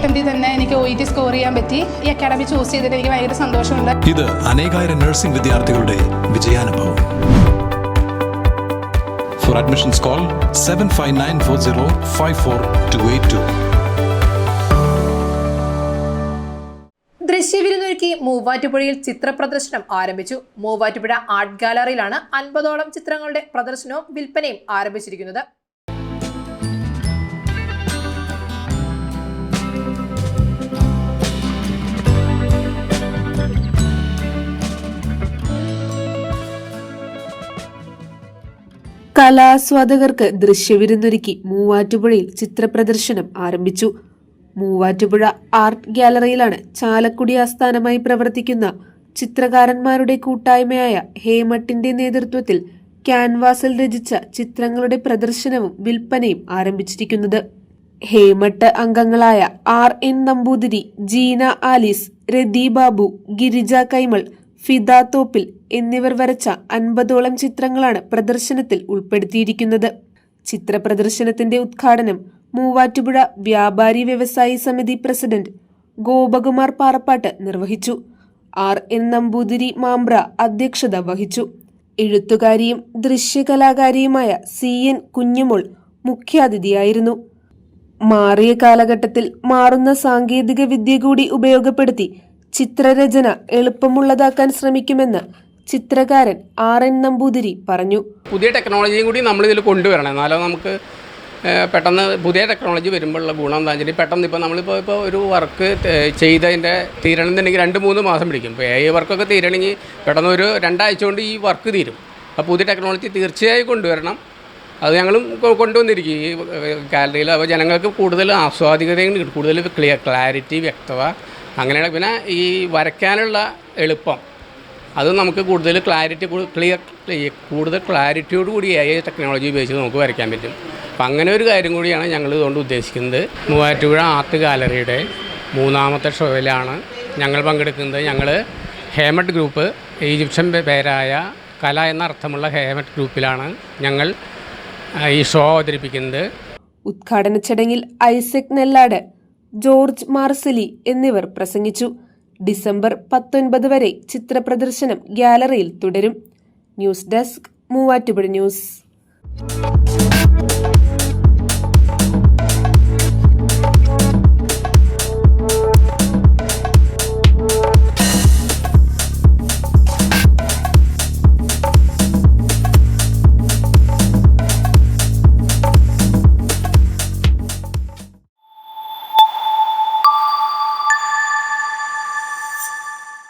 അറ്റംപ്റ്റിൽ തന്നെ എനിക്ക് O E T score ചെയ്യാൻ പറ്റി. ഈ അക്കാഡമി ചൂസ് ചെയ്തിട്ട് എനിക്ക് ഭയങ്കര സന്തോഷമുണ്ട്. ഇത് അനേകായിരം നഴ്സിംഗ് വിദ്യാർത്ഥികളുടെ വിജയാനുഭവം. For admissions call seven five nine four zero five four two eight two ദൃശ്യവിരുന്നൊരുക്കി മൂവാറ്റുപുഴയിൽ ചിത്രപ്രദർശനം ആരംഭിച്ചു. മൂവാറ്റുപുഴ ആർട്ട് ഗാലറിയിലാണ് അൻപതോളം ചിത്രങ്ങളുടെ പ്രദർശനവും വിൽപ്പനയും ആരംഭിച്ചിരിക്കുന്നത്. കലാസ്വാദകർക്ക് ദൃശ്യവിരുന്നൊരുക്കി മൂവാറ്റുപുഴയിൽ ചിത്രപ്രദർശനം ആരംഭിച്ചു. മൂവാറ്റുപുഴ ആർട്ട് ഗ്യാലറിയിലാണ് ചാലക്കുടി ആസ്ഥാനമായി പ്രവർത്തിക്കുന്ന ചിത്രകാരന്മാരുടെ കൂട്ടായ്മയായ ഹേമട്ടിന്റെ നേതൃത്വത്തിൽ ക്യാൻവാസിൽ രചിച്ച ചിത്രങ്ങളുടെ പ്രദർശനവും വിൽപ്പനയും ആരംഭിച്ചിരിക്കുന്നത്. ഹേമട്ട് അംഗങ്ങളായ R N Namboothiri Jeena Alice Rathi Babu Girija Kaimal Fida Thoppil എന്നിവർ വരച്ച അൻപതോളം ചിത്രങ്ങളാണ് പ്രദർശനത്തിൽ ഉൾപ്പെടുത്തിയിരിക്കുന്നത്. ചിത്രപ്രദർശനത്തിന്റെ ഉദ്ഘാടനം മൂവാറ്റുപുഴ വ്യാപാരി വ്യവസായി സമിതി പ്രസിഡന്റ് ഗോപകുമാർ പാറപ്പാട്ട് നിർവഹിച്ചു. ആർ എൻ നമ്പൂതിരി മാമ്പ്ര അധ്യക്ഷത വഹിച്ചു. എഴുത്തുകാരിയും ദൃശ്യകലാകാരിയുമായ സി എൻ കുഞ്ഞുമോൾ മുഖ്യാതിഥിയായിരുന്നു. മാറിയ കാലഘട്ടത്തിൽ മാറുന്ന സാങ്കേതിക വിദ്യ കൂടി ഉപയോഗപ്പെടുത്തി ചിത്രരചന എളുപ്പമുള്ളതാക്കാൻ ശ്രമിക്കുമെന്ന് ചിത്രകാരൻ ആർ എൻ നമ്പൂതിരി പറഞ്ഞു. പുതിയ ടെക്നോളജിയും കൂടി നമ്മൾ ഇതിൽ കൊണ്ടുവരണം. എന്നാലോ നമുക്ക് പെട്ടെന്ന് പുതിയ ടെക്നോളജി വരുമ്പോഴുള്ള ഗുണം എന്താ വെച്ചാൽ പെട്ടെന്ന് ഇപ്പോൾ നമ്മളിപ്പോൾ ഇപ്പോൾ ഒരു വർക്ക് ചെയ്തതിന്റെ തീരണമെന്നുണ്ടെങ്കിൽ രണ്ട് മൂന്ന് മാസം പിടിക്കും. ഇപ്പോൾ ഏ വർക്കൊക്കെ തീരണമെങ്കിൽ പെട്ടെന്ന് ഒരു രണ്ടാഴ്ച കൊണ്ട് ഈ വർക്ക് തീരും. അപ്പോൾ പുതിയ ടെക്നോളജി തീർച്ചയായും കൊണ്ടുവരണം. അത് ഞങ്ങളും കൊണ്ടുവന്നിരിക്കും. ഈ ഗാലറിയിൽ. അപ്പോൾ ജനങ്ങൾക്ക് കൂടുതൽ ആസ്വാദികതയും. കൂടുതൽ ക്ലിയർ ക്ലാരിറ്റി വ്യക്തത. അങ്ങനെയുള്ള പിന്നെ ഈ വരയ്ക്കാനുള്ള എളുപ്പം. അത് നമുക്ക് കൂടുതൽ ക്ലാരിറ്റി ക്ലിയർ കൂടുതൽ ക്ലാരിറ്റിയോട് കൂടി എ ടെക്നോളജി ഉപയോഗിച്ച് നമുക്ക് വരയ്ക്കാൻ പറ്റും. അപ്പം അങ്ങനെ ഒരു കാര്യം കൂടിയാണ് ഞങ്ങൾ ഇതുകൊണ്ട് ഉദ്ദേശിക്കുന്നത്. മൂവാറ്റുപുഴ ആർട്ട് ഗാലറിയുടെ മൂന്നാമത്തെ ഷോയിലാണ് ഞങ്ങൾ പങ്കെടുക്കുന്നത്. ഞങ്ങൾ ഹേമട്ട് ഗ്രൂപ്പ് ഈജിപ്ഷ്യൻ പേരായ കല എന്ന അർത്ഥമുള്ള ഹേമട്ട് ഗ്രൂപ്പിലാണ് ഞങ്ങൾ ഈ ഷോ അവതരിപ്പിക്കുന്നത്. ഉദ്ഘാടന ചടങ്ങിൽ ഐസക് നെല്ലാട് ജോർജ് മാർസലി എന്നിവർ പ്രസംഗിച്ചു. ഡിസംബർ പത്തൊൻപത് വരെ ചിത്രപ്രദർശനം ഗ്യാലറിയിൽ തുടരും. News desk Muvattupuzha news.